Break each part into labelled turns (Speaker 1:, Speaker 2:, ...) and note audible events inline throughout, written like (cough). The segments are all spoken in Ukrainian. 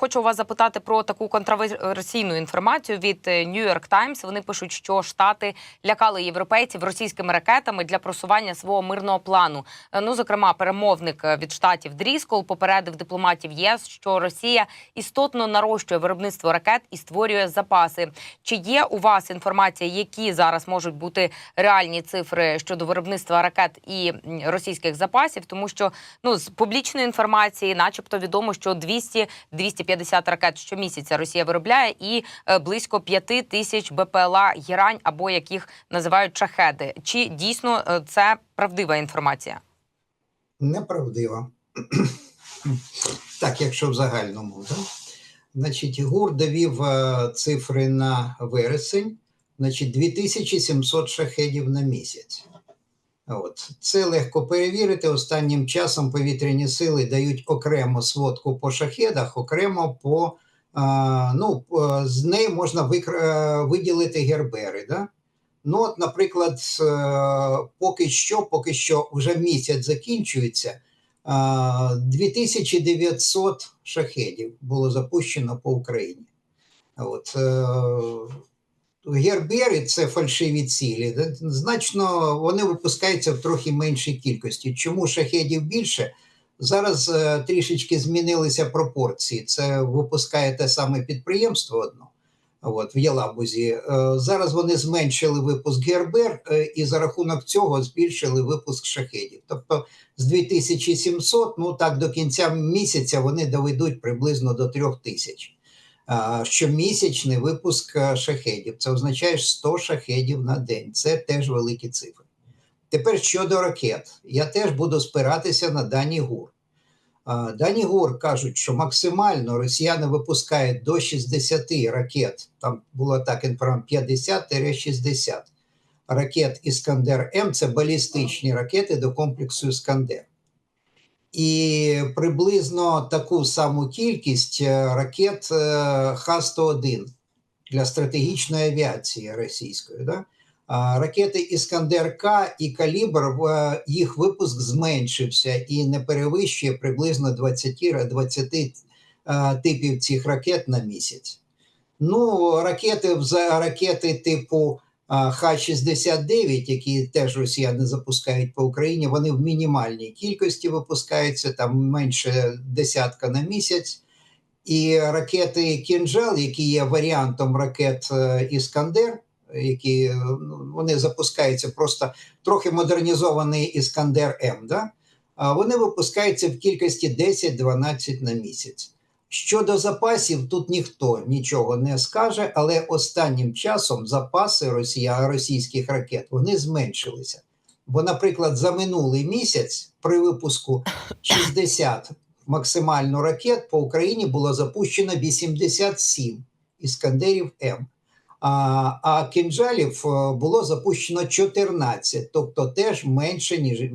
Speaker 1: хочу вас запитати про таку контроверсійну інформацію від е, New York Times. Вони пишуть, що штати лякали європейців російськими ракетами для просування свого мирного плану. Е, Ну, зокрема, перемовник е, від штатів Дріскол попередив дипломатів ЄС, що Росія істотно нарощує виробництво ракет і створює запаси. Чи є у вас інформація, які зараз можуть бути реальні цифри щодо виробництва ракет і російських запасів? Тому що ну з публічної інформації, начебто, відомо, що 200-250 ракет щомісяця Росія виробляє, і е, близько 5 тисяч БПЛА Герань або яких називають шахеди. Чи дійсно е, це правдива інформація?
Speaker 2: Неправдива. (clears throat) так, якщо в загальному, да? Значить, ГУР довів е, цифри на вересень, значить, 2700 шахедів на місяць. От. Це легко перевірити. Останнім часом повітряні сили дають окремо сводку по шахедах, окремо по. А, ну, з неї можна викр... е, виділити гербери. Да? Ну, от, наприклад, е, поки що, поки що вже місяць закінчується. а, 2900 шахедів було запущено по Україні. От, е, гербери це фальшиві цілі. Значно вони випускаються в трохи меншій кількості. Чому шахедів більше? Зараз е, трішечки змінилися пропорції. Це випускає те саме підприємство одно. От, в Ялабузі. Е, Зараз вони зменшили випуск ГРБР е, і за рахунок цього збільшили випуск шахедів. Тобто з 2700, ну так до кінця місяця вони доведуть приблизно до 3000. Щомісячний випуск е, шахедів. Це означає 100 шахедів на день. Це теж великі цифри. Тепер щодо ракет, я теж буду спиратися на дані ГУР. Дані ГУР кажуть, що максимально росіяни випускають до 60 ракет, там було так інформація 50-60 ракет Іскандер М це балістичні ракети до комплексу Іскандер. І приблизно таку саму кількість е, ракет е, Х-101 для стратегічної авіації російської. Да? Ракети Іскандер К і Калібр їх випуск зменшився і не перевищує приблизно 20, 20 е, типів цих ракет на місяць. Ну, ракети ракети типу Х-69, які теж росіяни запускають по Україні, вони в мінімальній кількості випускаються, там менше десятка на місяць. І ракети Кінжал, які є варіантом ракет е, Іскандер, які е, ну, вони запускаються просто трохи модернізований Іскандер М, да? вони випускаються в кількості 10-12 на місяць. Щодо запасів, тут ніхто нічого не скаже, але останнім часом запаси росія, російських ракет вони зменшилися. Бо, наприклад, за минулий місяць при випуску 60 максимально ракет по Україні було запущено 87 іскандерів М. А, а кінжалів е, було запущено 14, тобто теж менше, ніж е,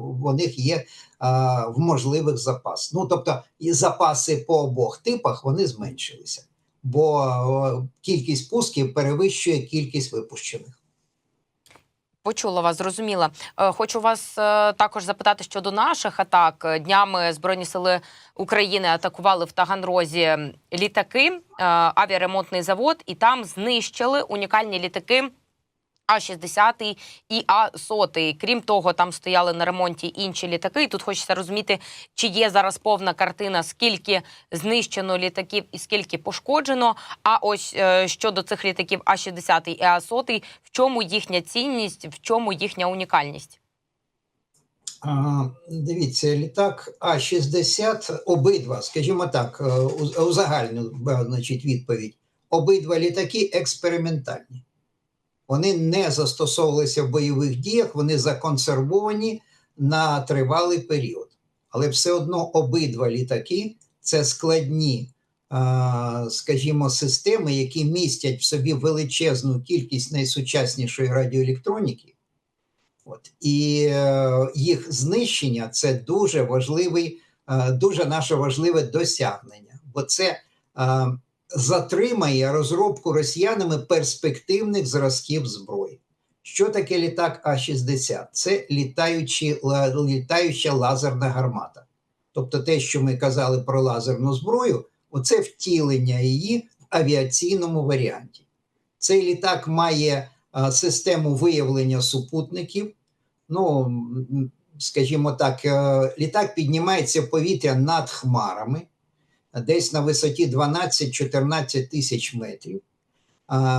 Speaker 2: в них є а, в можливих запас. Ну тобто, і запаси по обох типах вони зменшилися, бо е, кількість пусків перевищує кількість випущених.
Speaker 1: Почула вас, зрозуміла. Е, Хочу вас е, також запитати щодо наших атак. Е, Днями Збройні сили України атакували в Таганрозі літаки, авіаремонтний завод, і там знищили унікальні літаки. А-60 і А-100. Крім того, там стояли на ремонті інші літаки. І тут хочеться розуміти, чи є зараз повна картина, скільки знищено літаків і скільки пошкоджено. А ось е, щодо цих літаків А-60 і А-100, в чому їхня цінність, в чому їхня унікальність?
Speaker 2: Дивіться, літак А-60, обидва, скажімо так, е, у- узагальню е, значить, відповідь. Обидва літаки експериментальні. Вони не застосовувалися в бойових діях, вони законсервовані на тривалий період. Але все одно обидва літаки це складні, скажімо, системи, які містять в собі величезну кількість найсучаснішої радіоелектроніки. От. І е, їх знищення це дуже важливий, е, дуже наше важливе досягнення, бо це е, затримає розробку росіянами перспективних зразків зброї. Що таке літак А-60? Це літаючі, літаюча лазерна гармата. Тобто те, що ми казали про лазерну зброю, Оце втілення її в авіаційному варіанті. Цей літак має а, систему виявлення супутників. Ну, скажімо так, е, літак піднімається в повітря над хмарами, десь на висоті 12-14 тисяч метрів.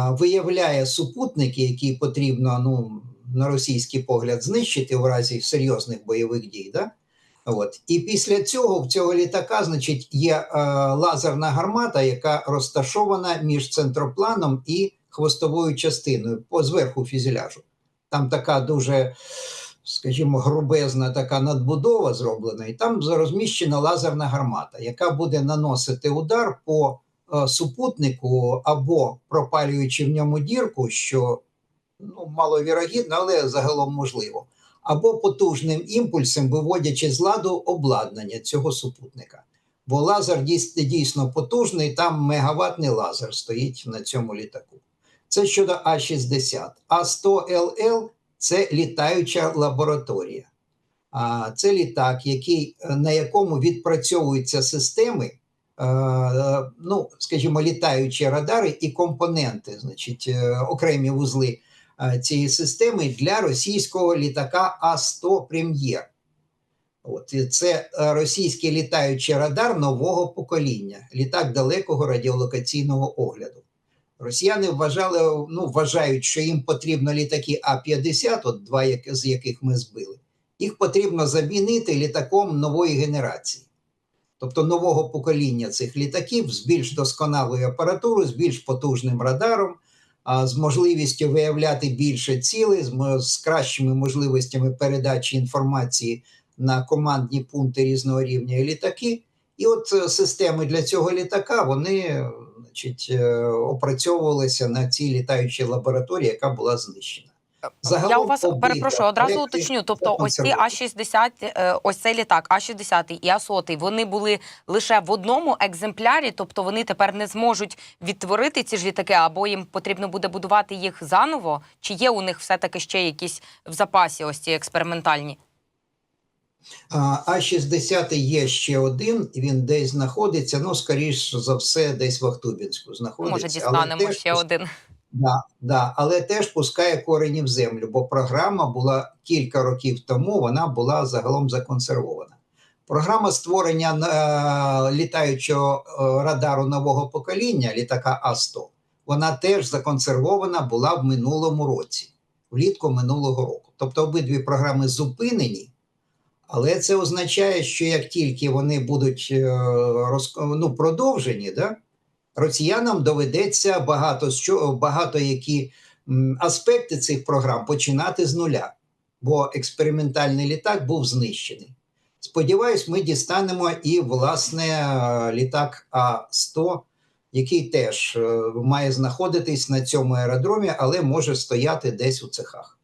Speaker 2: Виявляє супутники, які потрібно ну, на російський погляд знищити в разі серйозних бойових дій. Да? От. І після цього в цього літака, значить, є е, лазерна гармата, яка розташована між центропланом і хвостовою частиною зверху фюзеляжу. Там така дуже, скажімо, грубезна така надбудова зроблена, і там розміщена лазерна гармата, яка буде наносити удар по е, супутнику або пропалюючи в ньому дірку, що ну, маловірогідно, але загалом можливо або потужним імпульсом, виводячи з ладу обладнання цього супутника. Бо лазер дійсно потужний, там мегаваттний лазер стоїть на цьому літаку. Це щодо А60. А100ЛЛ це літаюча лабораторія. Це літак, який, е, на якому відпрацьовуються системи, е, е, ну, скажімо, літаючі радари і компоненти, значить, окремі вузли цієї системи для російського літака А100 Прем'єр. От і це російський літаючий радар нового покоління, літак далекого радіолокаційного огляду. Росіяни вважали, ну, вважають, що їм потрібно літаки А-50, от два з яких ми збили. Їх потрібно замінити літаком нової генерації, тобто нового покоління цих літаків з більш досконалою апаратурою, з більш потужним радаром, з можливістю виявляти більше цілей, з, кращими можливостями передачі інформації на командні пункти різного рівня і літаки. І от е, системи для цього літака вони значить, е, опрацьовувалися на цій літаючій лабораторії, яка була знищена. Загалом
Speaker 1: Я у вас
Speaker 2: обидва
Speaker 1: перепрошую, одразу
Speaker 2: проекти
Speaker 1: уточню. Тобто, ось ці. А-60, е, ось цей літак, А-60 і А-100, вони були лише в одному екземплярі, тобто вони тепер не зможуть відтворити ці ж літаки, або їм потрібно буде будувати їх заново. Чи є у них все-таки ще якісь в запасі ось ці експериментальні?
Speaker 2: А А60 є ще один, він десь знаходиться, ну, скоріш за все, десь в Ахтубінську знаходиться.
Speaker 1: Може, дістанемо
Speaker 2: теж
Speaker 1: ще один.
Speaker 2: Да, да, але теж пускає корені в землю, бо програма була кілька років тому, вона була загалом законсервована. Програма створення е, літаючого е, радару нового покоління, літака А-100, вона теж законсервована була в минулому році, влітку минулого року. Тобто обидві програми зупинені, але це означає, що як тільки вони будуть е, розк- ну, продовжені, да, росіянам доведеться багато багато які аспекти цих програм починати з нуля, бо експериментальний літак був знищений. Сподіваюсь, ми дістанемо і власне літак А-100, який теж е, має знаходитись на цьому аеродромі, але може стояти десь у цехах.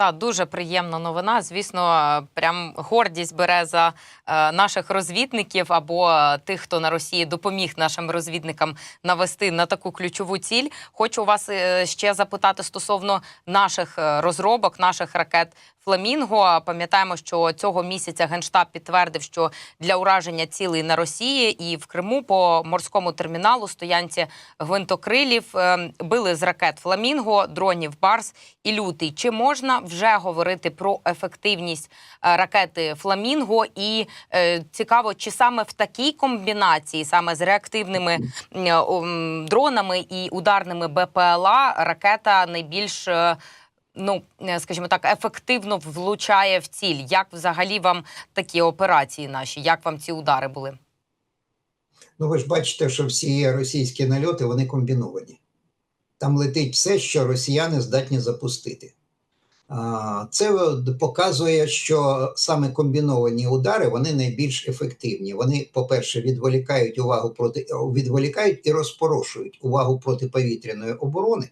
Speaker 1: Та дуже приємна новина. Звісно, е, прям гордість бере за е, наших розвідників або е, тих, хто на Росії допоміг нашим розвідникам навести на таку ключову ціль. Хочу вас ще запитати стосовно наших розробок, наших ракет. Фламінго пам'ятаємо, що цього місяця генштаб підтвердив, що для ураження цілей на Росії і в Криму по морському терміналу стоянці гвинтокрилів е, били з ракет Фламінго, дронів Барс і Лютий. Чи можна вже говорити про ефективність е, ракети Фламінго? І е, цікаво, чи саме в такій комбінації, саме з реактивними е, дронами і ударними БПЛА, ракета найбільш ну, е, скажімо так, ефективно влучає в ціль. Як взагалі вам такі операції наші? Як вам ці удари були?
Speaker 2: Ну, ви ж бачите, що всі російські нальоти вони комбіновані. Там летить все, що росіяни здатні запустити. Це показує, що саме комбіновані удари вони найбільш ефективні. Вони, по-перше, відволікають увагу проти відволікають і розпорошують увагу протиповітряної оборони,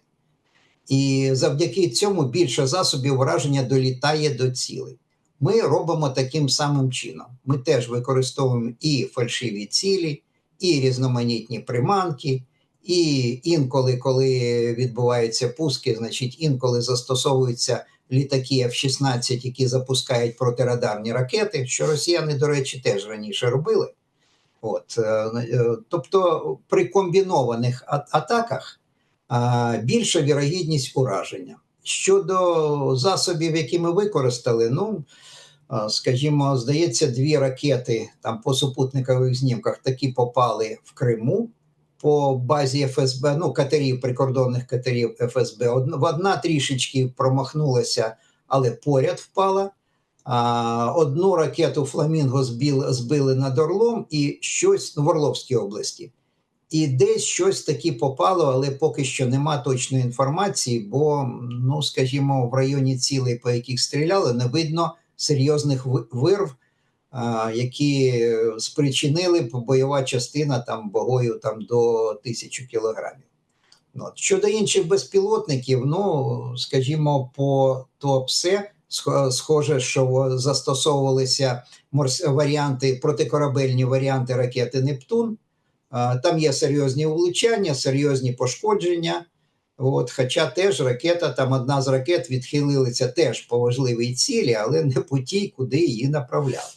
Speaker 2: і завдяки цьому більше засобів враження долітає до цілей. Ми робимо таким самим чином. Ми теж використовуємо і фальшиві цілі, і різноманітні приманки, і інколи, коли відбуваються пуски, значить інколи застосовуються літаки F-16, які запускають протирадарні ракети, що росіяни, до речі, теж раніше робили. От, е, е, тобто при комбінованих атаках більша вірогідність ураження. Щодо засобів, які ми використали, ну скажімо, здається, дві ракети там по супутникових знімках такі попали в Криму по базі ФСБ, ну катерів, прикордонних катерів ФСБ. Одна, трішечки промахнулася, але поряд впала. Одну ракету Фламінго збили, збили над Орлом і щось ну, в Орловській області. І десь щось таки попало, але поки що нема точної інформації, бо, ну скажімо, в районі цілей, по яких стріляли, не видно серйозних вирв, які спричинили бойова частина там вагою там до тисячі кілограмів. Ну, От. Щодо інших безпілотників, ну скажімо, по ТОПСЕ сх- схоже, що застосовувалися варіанти, протикорабельні варіанти ракети Нептун. Там є серйозні влучання, серйозні пошкодження. От, хоча теж ракета, там одна з ракет відхилилася теж по важливій цілі, але не по тій, куди її направляли.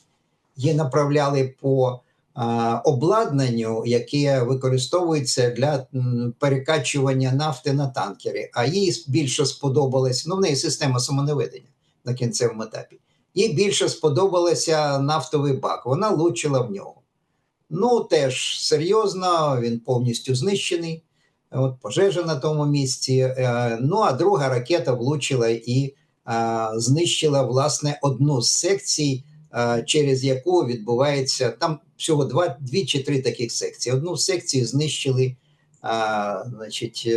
Speaker 2: Її направляли по а, обладнанню, яке використовується для перекачування нафти на танкери. А їй більше сподобалось, ну в неї система самонаведення на кінцевому етапі. Їй більше сподобалося нафтовий бак. Вона влучила в нього. Ну, теж серйозно, він повністю знищений. От пожежа на тому місці. Е, Ну а друга ракета влучила і е, знищила власне одну з секцій, е, через яку відбувається там всього два, дві чи три таких секції. Одну з секцій знищили значить,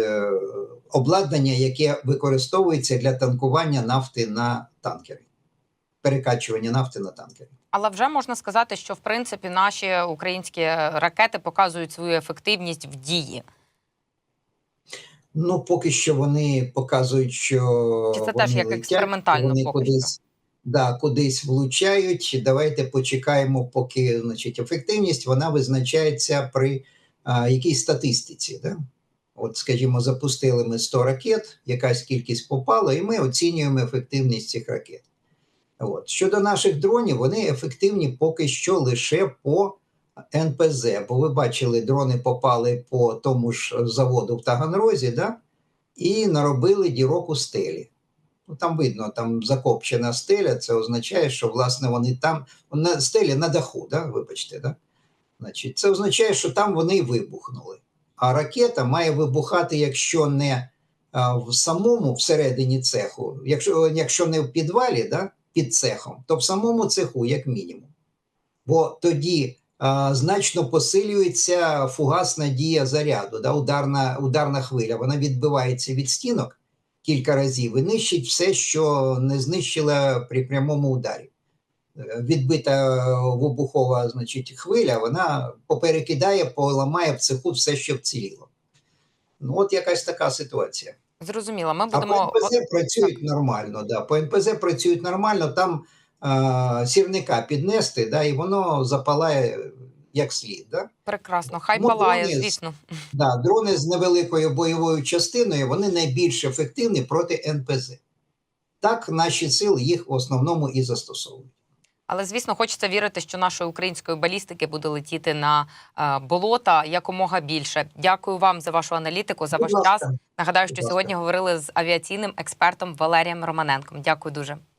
Speaker 2: обладнання, яке використовується для танкування нафти на танкери, перекачування нафти на танкери.
Speaker 1: Але вже можна сказати, що в принципі наші українські ракети показують свою ефективність в дії.
Speaker 2: Ну, поки що вони показують, що
Speaker 1: Чи це
Speaker 2: вони
Speaker 1: теж як
Speaker 2: летять,
Speaker 1: експериментально
Speaker 2: вони
Speaker 1: поки
Speaker 2: кудись, да, кудись влучають. Давайте почекаємо, поки значить, ефективність вона визначається при а, якійсь статистиці. Да? От, скажімо, запустили ми 100 ракет, якась кількість попала, і ми оцінюємо ефективність цих ракет. От. Щодо наших дронів, вони ефективні поки що лише по НПЗ, бо ви бачили, дрони попали по тому ж заводу в Таганрозі, да? і наробили дірок у стелі. Ну, там видно, там закопчена стеля, це означає, що власне вони там на стелі на даху, да? вибачте, да? Значить, це означає, що там вони вибухнули. А ракета має вибухати, якщо не в самому всередині цеху, якщо, якщо не в підвалі, да? Під цехом, то в самому цеху, як мінімум. Бо тоді а, значно посилюється фугасна дія заряду, да? ударна, ударна хвиля. Вона відбивається від стінок кілька разів і нищить все, що не знищила при прямому ударі. Відбита вибухова значить, хвиля, вона поперекидає, поламає в цеху все, що вціліло. Ну, от якась така ситуація.
Speaker 1: Зрозуміло. Ми
Speaker 2: А
Speaker 1: будемо
Speaker 2: по НПЗ працюють нормально. Да. По НПЗ працюють нормально, там а, сірника піднести, да, і воно запалає як слід. Да.
Speaker 1: прекрасно. Хай
Speaker 2: Ну,
Speaker 1: палає,
Speaker 2: дрони
Speaker 1: звісно.
Speaker 2: Да, дрони з невеликою бойовою частиною вони найбільш ефективні проти НПЗ. Так, наші сили їх в основному і застосовують.
Speaker 1: Але звісно, хочеться вірити, що нашої української балістики буде летіти на е, болота якомога більше. Дякую вам за вашу аналітику, за ваш час. Нагадаю, що сьогодні говорили з авіаційним експертом Валерієм Романенком. Дякую дуже.